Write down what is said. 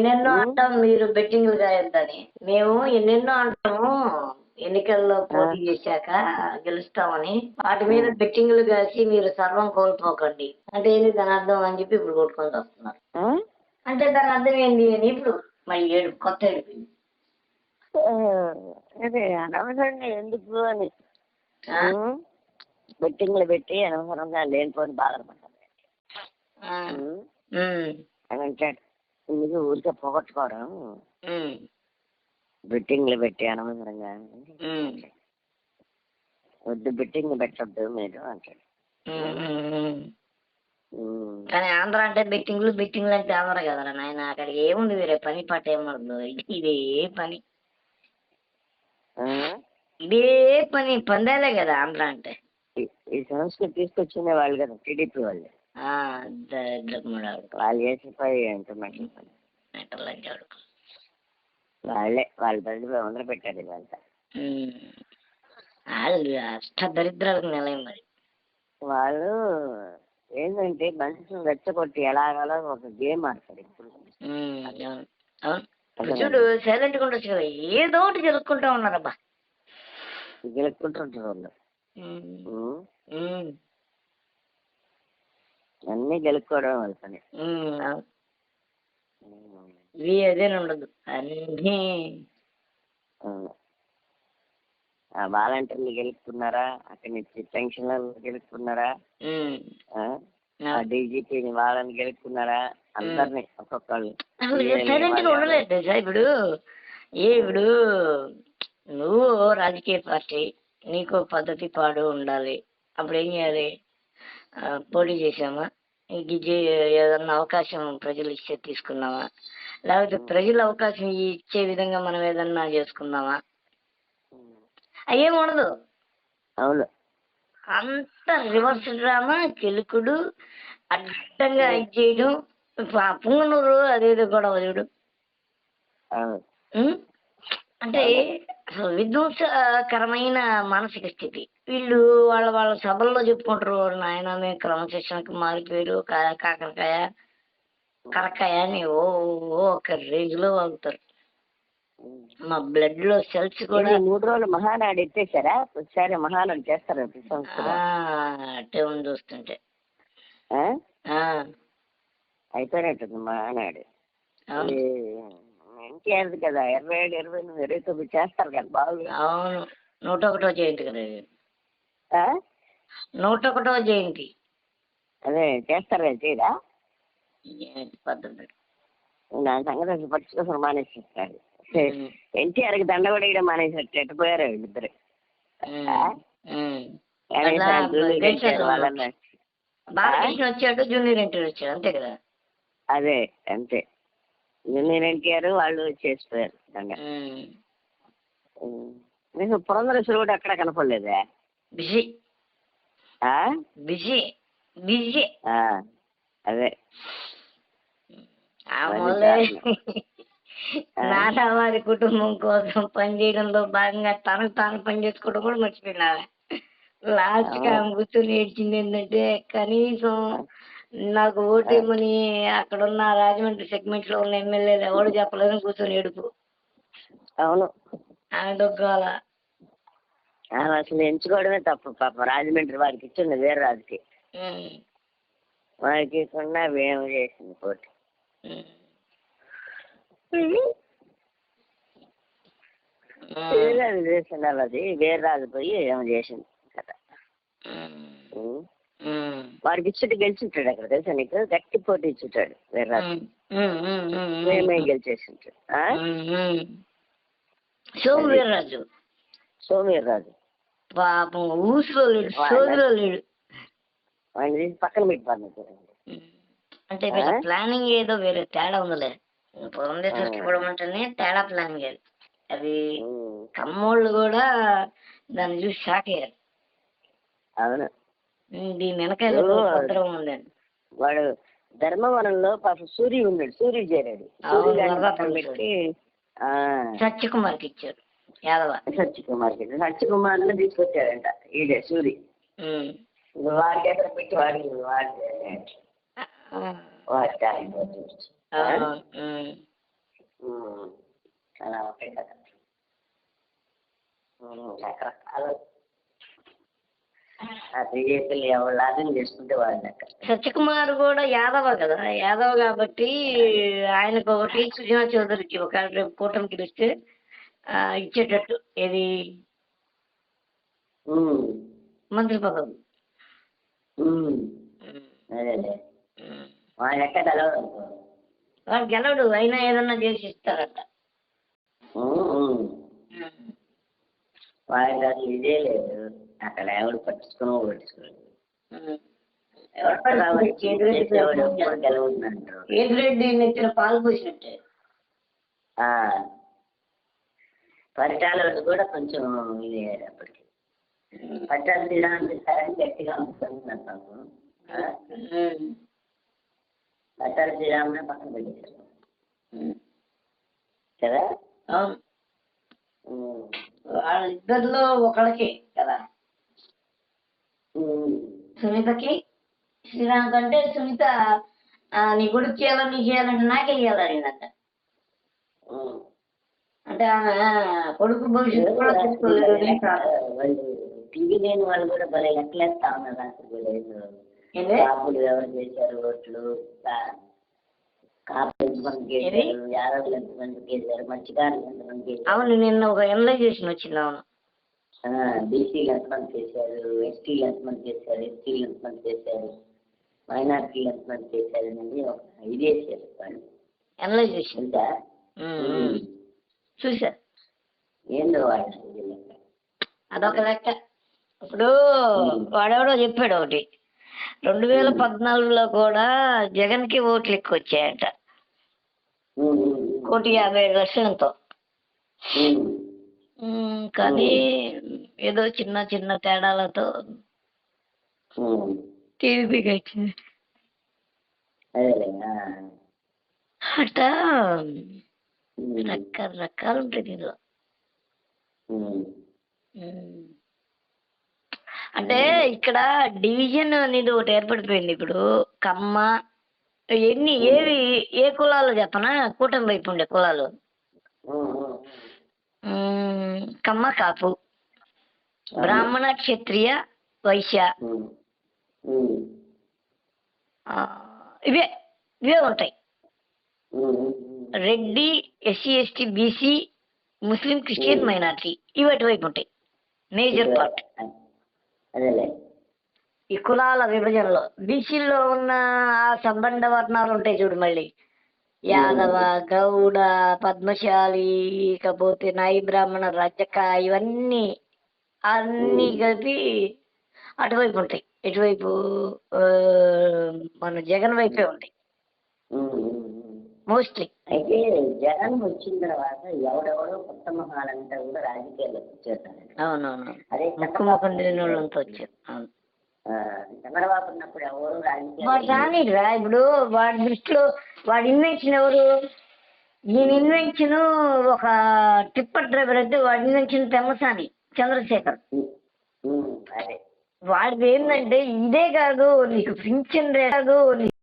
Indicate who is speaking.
Speaker 1: ఎన్నెన్నో అంటాం మీరు బెట్టింగ్లు కాయొద్దని మేము ఎన్నెన్నో అంటాము. ఎన్నికల్లో పోటీ చేశాక గెలుస్తామని. వాటి మీద బెట్టింగ్లు కాసి మీరు సర్వం కోల్పోకండి. అంటే ఏంది దాని అర్థం అని చెప్పి ఇప్పుడు కొట్టుకొని వస్తున్నారు? అంటే దాని అర్థం ఏంది అని ఇప్పుడు మళ్ళీ ఏడు కొత్త ఏడుపు
Speaker 2: ఆ, అదే అనవసరంగా ఎందుకు అని? బెట్టింగ్లు పెట్టి అనవసరంగా లేనిపోని.
Speaker 1: ఉమ్.
Speaker 2: అని అంటాడు. ఎందుకు ఊరికే పోగొట్టుకోవడం. బెట్టింగ్లు పెట్టి అనవసరంగా. వద్దు బెట్టింగ్ పెట్టొద్దు మీరు అంటాడు.
Speaker 1: కానీ ఆంధ్ర అంటే బెట్టింగ్లు బెట్టింగ్లు అంటే ఆంధ్ర కదరా నాయన? అక్కడ ఏముంది వేరే? పని పాట ఏముండదు ఇదే పని.
Speaker 2: ఆ?
Speaker 1: ఇదే పని. పందాలే కదా ఆంధ్ర అంటే.
Speaker 2: ఈ- సంస్కృతి తీసుకొచ్చిన వాళ్ళు కదా టీడీపీ వాళ్ళు. వాళ్ళు చేసే పని ఎంత మంచి పని.
Speaker 1: నెట్టలంచాడు
Speaker 2: వాళ్ళే వాళ్ళ బదులు వందలు పెట్టారు ఇదంతా
Speaker 1: వాళ్ళు అష్ట దరిద్రాలకు నిలయం మరి.
Speaker 2: వాళ్ళు ఏంటంటే మనుషులు రెచ్చగొట్టి ఎలాగలా ఒక గేమ్ ఆడతారు ఇప్పుడు.
Speaker 1: చూడు సైలెంట్గా ఉండొచ్చు కదా. ఏదో ఒకటి జరుపుకుంటా ఉన్నారబ్బా.
Speaker 2: గెలుపుకుంటుంటారు వాళ్ళు. అన్నీ
Speaker 1: అవును.
Speaker 2: ఉమ్.
Speaker 1: ఇవి అదే ఉండదు. అన్నీ.
Speaker 2: వాలంటీర్లు గెలుపుకున్నారా అక్కడి నుంచి పెన్షనర్లు గెలుపుకున్నారా. డీజీపీని వాళ్ళని గెలుపుకున్నారా అందరినీ ఒక్కొక్కళ్ళు.
Speaker 1: ఇప్పుడు? ఏ ఇప్పుడు నువ్వు రాజకీయ పార్టీ నీకు పద్ధతి పాడు ఉండాలి. అప్పుడు ఏం చేయాలి? పోటీ చేసామా ఇది ఏదన్నా అవకాశం ప్రజలు ఇచ్చే తీసుకున్నామా లేకపోతే ప్రజలు అవకాశం ఇచ్చే విధంగా మనం ఏదన్నా చేసుకున్నామా అయ్యేం ఉండదు.
Speaker 2: అవును.
Speaker 1: అంత రివర్స్ డ్రామా కెలుకుడు అడ్డంగా ఇది చేయడం పుంగనూరు అదేదో గొడవ చూడు? అంటే విధ్వంసకరమైన మానసిక స్థితి. వీళ్ళు వాళ్ళ వాళ్ళ సభల్లో చెప్పుకుంటారు నాయన మేము క్రమశిక్షణకు మారిపోయారు కాకరకాయ కరకాయ అని ఓ ఓ ఒక రేంజ్లో వాగుతారు. మా బ్లడ్లో సెల్స్ కూడా
Speaker 2: మూడు రోజులు మహానాడు ఎత్తేసారా? ఒకసారి మహానాడు చేస్తారు
Speaker 1: అట్టే ఉంది చూస్తుంటే.
Speaker 2: అయిపోయినట్టుంది మహానాడు. ఎన్టీఆర్ కదా ఇరవై ఏడు ఇరవై ఎనిమిది ఇరవై తొమ్మిది చేస్తారు కదా బాగా
Speaker 1: అవును. నూట ఒకటో జయంతి కదా? నూట ఒకటో జయంతి.
Speaker 2: అదే చేస్తారు చేయరా?
Speaker 1: పద్ధతి.
Speaker 2: నా సంగతి అసలు పట్టించుకోసం మానేసేస్తారు. ఎన్టీఆర్కి దండ కూడా వేయడం మానేసేట్టు ఎట్టు పోయారు వీళ్ళిద్దరు
Speaker 1: బాలకృష్ణ వచ్చాడు జూనియర్ ఎన్టీఆర్ వచ్చాడు అంతే కదా?
Speaker 2: అదే అంతే. జూనియర్ ఎన్టీఆర్ వాళ్ళు చేసిపోయారు పురంధరేశ్వరు కూడా ఎక్కడ కనపడలేదే?
Speaker 1: బిజీ? బిజీ. బిజీ.
Speaker 2: అదే.
Speaker 1: ఆ
Speaker 2: మరి
Speaker 1: మొదలే
Speaker 2: ఆ.
Speaker 1: నాన్న వారి కుటుంబం కోసం పనిచేయడంలో భాగంగా తనకు తాను పని చేసుకోవడం కూడా మర్చిపోయినా. లాస్ట్ ఆమె కూర్చొని ఏడ్చింది ఏంటంటే కనీసం నాకు ఓటేమని అక్కడ ఉన్న రాజమండ్రి సెగ్మెంట్లో ఉన్న ఎమ్మెల్యేలు ఎవడు చెప్పలేదని కూర్చొని ఏడుపు.
Speaker 2: అవును.
Speaker 1: ఆమె
Speaker 2: అసలు ఎంచుకోవడమే తప్పు పాప రాజమండ్రి వారికి ఇచ్చింది వేరే రాజుకి. వారికి ఇవ్వకుండా మేము చేసింది పోటీ. వేరే చేసింది అది వేరే రాజు పోయి ఏమో చేసింది కదా. వాడికి ఇచ్చుంటే గెలిచింటాడు అక్కడ తెలుసా నీకు? గట్టి పోటీ ఇచ్చుంటాడు వేరే రాజు. మేమే గెలిచేసింటాడు. ఆ?
Speaker 1: సోము వీర్రాజు
Speaker 2: సోమీర్ రాజు.
Speaker 1: పాపం ఊసులో లేడు సోదిలో లేడు
Speaker 2: తీసి పక్కన పెట్టి
Speaker 1: అంటే వీళ్ళ ప్లానింగ్ ఏదో వేరే తేడా ఉందిలే. పురంధేశ్వరికి ఇవ్వడం అంటేనే తేడా ప్లానింగ్ అది. అది కమ్మోళ్ళు కూడా దాన్ని చూసి షాక్ అయ్యారు.
Speaker 2: అవును.
Speaker 1: దీని వెనకాల భద్రం ఉందండి
Speaker 2: వాడు ధర్మవరంలో పాప సూర్య ఉన్నాడు సూర్య చేరాడు.
Speaker 1: అవును,
Speaker 2: సూర్య గారిని
Speaker 1: వరద
Speaker 2: పక్కన పెట్టి
Speaker 1: సత్యకుమార్కి ఇచ్చారు. యాదవ
Speaker 2: సత్యకుమార్కి సత్యకుమార్ని తీసుకొచ్చాడంట ఈడే సూరి. వాడికి ఎక్కడ పెట్టి వాడి వాడి వాడి
Speaker 1: ఉమ్.
Speaker 2: అలా ఉంటాయి కదా. రకరకాలు. ఆ బీజేపీలు ఎవరు లాభం చేసుకుంటే వాళ్ళు
Speaker 1: సత్యకుమార్ కూడా యాదవ కదా యాదవ్ కాబట్టి ఆయనకు ఒకటి సుజనా చౌదరికి ఒక రేపు కూటమి గెలిస్తే ఆ, ఇచ్చేటట్టు ఏది? మంత్రి పదవి వాడు గెలవడు అయినా ఏదన్నా చేసి ఇస్తారట.
Speaker 2: వాళ్ళకి అసలు ఇదే లేదు. అక్కడ ఎవడు పట్టించుకుని గెలవద్దంటారు.
Speaker 1: కేతిరెడ్డి నెత్తిన పాలు పోసినట్టే.
Speaker 2: ఆ, పరిటాల వాళ్ళు కూడా కొంచెం ఇది
Speaker 1: ఉమ్.
Speaker 2: పట్టాలు తినడానికి సరైన గట్టిగా ఉంటుంది నాకు. పట్టాలు శ్రీరామునే పక్కన పెట్టేశారు
Speaker 1: ఉమ్.
Speaker 2: కదా.
Speaker 1: వాళ్ళిద్దరిలో ఒకళ్ళకి కదా. సునీతకి శ్రీరామ్ కంటే సునీత నీ కొడుకు చేయాలా నీ చేయాలంటే నాకే చేయాలనిందంట
Speaker 2: ఉమ్.
Speaker 1: అంటే ఆమె కొడుకు భవిష్యత్తు కూడా
Speaker 2: టీవీ లేని వాళ్ళు కూడా భలే లెక్కలేస్తా ఉన్నారు
Speaker 1: ఏంది?
Speaker 2: కాపులు ఎవరు చేశారు ఓట్లు కాపులు ఎంతమంది? చేశారు యాదవులు ఎంతమంది చేశారు మత్స్యకారులు ఎంతమంది చేశారు
Speaker 1: అవును నిన్న ఒక ఎనలైజేషన్ వచ్చింది అవును.
Speaker 2: బీసీలు ఎంతమంది చేశారు ఎస్టీలు ఎంతమంది చేశారు ఎస్టీలు ఎంతమంది చేశారు మైనార్టీలు ఎంతమంది చేశారు అనేది ఒక ఇది వేసారు వాళ్ళు.
Speaker 1: ఎనలైజేషన్
Speaker 2: తెలుసా
Speaker 1: చూసా.
Speaker 2: ఏందో.
Speaker 1: అదొక లెక్క. ఇప్పుడు వాడెవడో చెప్పాడు ఒకటి. రెండు వేల పద్నాలుగులో కూడా జగన్కి ఓట్లు ఎక్కువ వచ్చాయట. కోటి యాభై ఐదు లక్షలతో. కానీ ఏదో చిన్న చిన్న తేడాలతో. టీడీపీకి వచ్చింది.
Speaker 2: అదేలే ఆ.
Speaker 1: అట
Speaker 2: ఉమ్,
Speaker 1: రకరకాలు ఉంటాయి దీనిలో.
Speaker 2: ఉమ్.
Speaker 1: అంటే ఇక్కడ డివిజన్ అనేది ఒకటి ఏర్పడిపోయింది ఇప్పుడు. కమ్మ ఎన్ని ఏవి ఏ కులాలు చెప్పనా? కూటమి వైపు ఉండే కులాలు.
Speaker 2: ఉమ్,
Speaker 1: కమ్మ కాపు. బ్రాహ్మణ క్షత్రియ వైశ్య. ఆ, ఇవే ఇవే ఉంటాయి. Reddy SC ST BC Muslim Christian minority ఇవి అటువైపు ఉంటాయి. Major part.
Speaker 2: అదేలే.
Speaker 1: ఈ కులాల విభజనలో బీసీలో ఉన్న ఆ సంబంధ వర్ణాలు ఉంటాయి చూడు మళ్ళీ. యాదవ గౌడ పద్మశాలి ఇకపోతే నాయి బ్రాహ్మణ రజక ఇవన్నీ అన్నీ కలిపి అటువైపు ఉంటాయి. ఇటువైపు ఆ, మన జగన్ వైపే ఉంటాయి. మోస్ట్లీ
Speaker 2: అయితే జగన్ వచ్చిన తర్వాత ఎవడెవడో కొత్త మొహాలంతా కూడా రాజకీయాల్లోకి
Speaker 1: అవునవును.
Speaker 2: అదే
Speaker 1: ముఖం తెలియని వాళ్ళంతా వచ్చారు. అవును.
Speaker 2: చంద్రబాబు ఉన్నప్పుడు ఎవరు
Speaker 1: వాడు రానిరా ఇప్పుడు. వాడి దృష్టిలో వాడి ఇన్వెన్షన్ ఎవరు? ఈయన ఇన్వెన్షన్ ఒక టిప్పర్ డ్రైవర్ అయితే వాడి ఇన్వెన్షన్ పెమ్మసాని చంద్రశేఖర్. వాడిది ఏంటంటే ఇదే కాదు నీకు పింఛన్ రే- కాదు నీకు